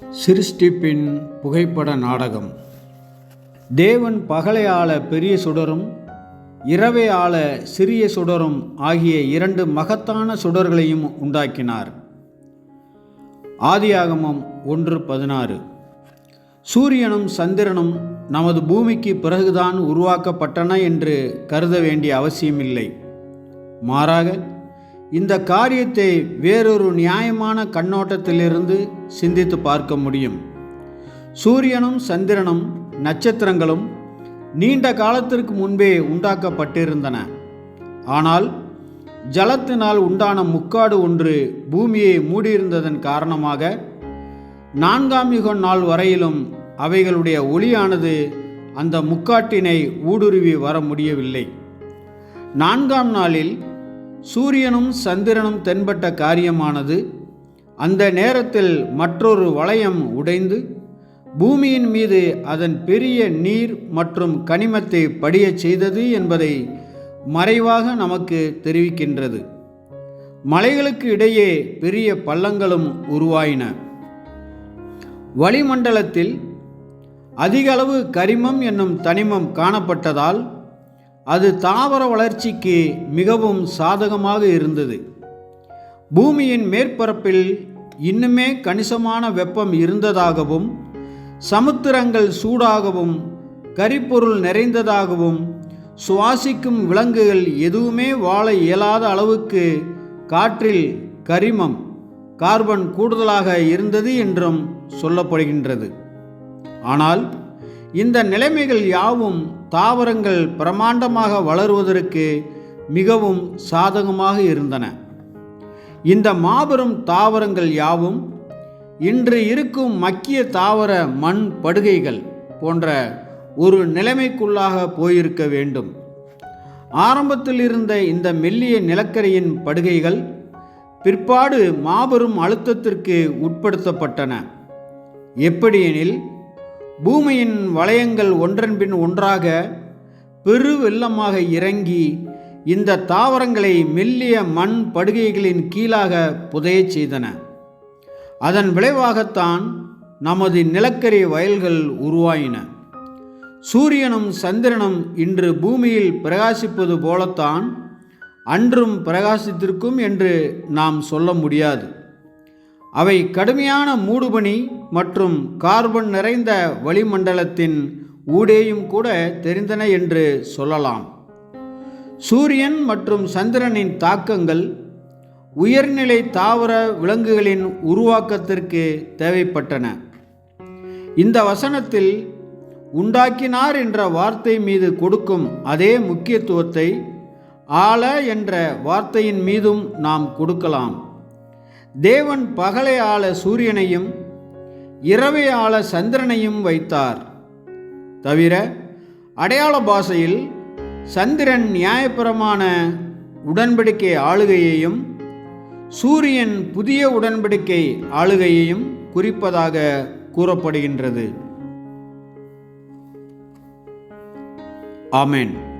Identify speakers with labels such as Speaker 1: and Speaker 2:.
Speaker 1: சிருஷ்டிப்பின் புகைப்பட நாடகம். தேவன் பகலை ஆள பெரிய சுடரும் இரவை ஆள சிறிய சுடரும் ஆகிய இரண்டு மகத்தான சுடர்களையும் உண்டாக்கினார். ஆதியாகமம் ஒன்று பதினாறு. சூரியனும் சந்திரனும் நமது பூமிக்கு பிறகுதான் உருவாக்கப்பட்டன என்று கருத வேண்டிய அவசியமில்லை. மாறாக இந்த காரியத்தை வேறொரு நியாயமான கண்ணோட்டத்திலிருந்து சிந்தித்து பார்க்க முடியும். சூரியனும் சந்திரனும் நட்சத்திரங்களும் நீண்ட காலத்திற்கு முன்பே உண்டாக்கப்பட்டிருந்தன. ஆனால் ஜலத்தினால் உண்டான முக்காடு ஒன்று பூமியை மூடியிருந்ததன் காரணமாக நான்காம் யுக நாள் வரையிலும் அவைகளுடைய ஒளியானது அந்த முக்காட்டினை ஊடுருவி வர முடியவில்லை. நான்காம் நாளில் சூரியனும் சந்திரனும் தென்பட்ட காரியமானது. அந்த நேரத்தில் மற்றொரு வளையம் உடைந்து பூமியின் மீது அதன் பெரிய நீர் மற்றும் கனிமத்தை படியச் செய்தது என்பதை மறைவாக நமக்கு தெரிவிக்கின்றது. மலைகளுக்கு இடையே பெரிய பள்ளங்களும் உருவாயின. வளிமண்டலத்தில் அதிகளவு கரிமம் என்னும் தனிமம் காணப்பட்டதால் அது தாவர வளர்ச்சிக்கு மிகவும் சாதகமாக இருந்தது. பூமியின் மேற்பரப்பில் இன்னுமே கணிசமான வெப்பம் இருந்ததாகவும் சமுத்திரங்கள் சூடாகவும் கரிப்பொருள் நிறைந்ததாகவும் சுவாசிக்கும் விலங்குகள் எதுவுமே வாழ இயலாத அளவுக்கு காற்றில் கரிமம் கார்பன் கூடுதலாக இருந்தது என்றும் சொல்லப்படுகின்றது. ஆனால் இந்த நிலைமைகள் யாவும் தாவரங்கள் பிரமாண்டமாக வளருவதற்கு மிகவும் சாதகமாக இருந்தன. இந்த மாபெரும் தாவரங்கள் யாவும் இன்று இருக்கும் மக்கிய தாவர மண் படுகைகள் போன்ற ஒரு நிலைமைக்குள்ளாக போயிருக்க வேண்டும். ஆரம்பத்தில் இருந்த இந்த மெல்லிய நிலக்கரியின் படுகைகள் பிற்பாடு மாபெரும் அழுத்தத்திற்கு உட்படுத்தப்பட்டன. எப்படியெனில் பூமியின் வளையங்கள் ஒன்றன்பின் ஒன்றாக பெரு வெள்ளமாக இறங்கி இந்த தாவரங்களை மெல்லிய மண் படுகைகளின் கீழாக புதையச் செய்தன. அதன் விளைவாகத்தான் நமது நிலக்கரி வயல்கள் உருவாயின. சூரியனும் சந்திரனும் இன்று பூமியில் பிரகாசிப்பது போலத்தான் அன்றும் பிரகாசித்திருக்கும் என்று நாம் சொல்ல முடியாது. அவை கடுமையான மூடுபனி மற்றும் கார்பன் நிறைந்த வளிமண்டலத்தின் ஊடேயும் கூட தெரிந்தன என்று சொல்லலாம். சூரியன் மற்றும் சந்திரனின் தாக்கங்கள் உயர்நிலை தாவர விலங்குகளின் உருவாக்கத்திற்கு தேவைப்பட்டன. இந்த வசனத்தில் உண்டாக்கினார் என்ற வார்த்தை மீது கொடுக்கும் அதே முக்கியத்துவத்தை ஆள என்ற வார்த்தையின் மீதும் நாம் கொடுக்கலாம். தேவன் பகலை ஆள சூரியனையும் இரவை ஆள சந்திரனையும் வைத்தார். தவிர அடையாள பாஷையில் சந்திரன் நியாயபுரமான உடன்படிக்கை ஆளுகையையும் சூரியன் புதிய உடன்படிக்கை ஆளுகையையும் குறிப்பதாக கூறப்படுகின்றது. ஆமேன்.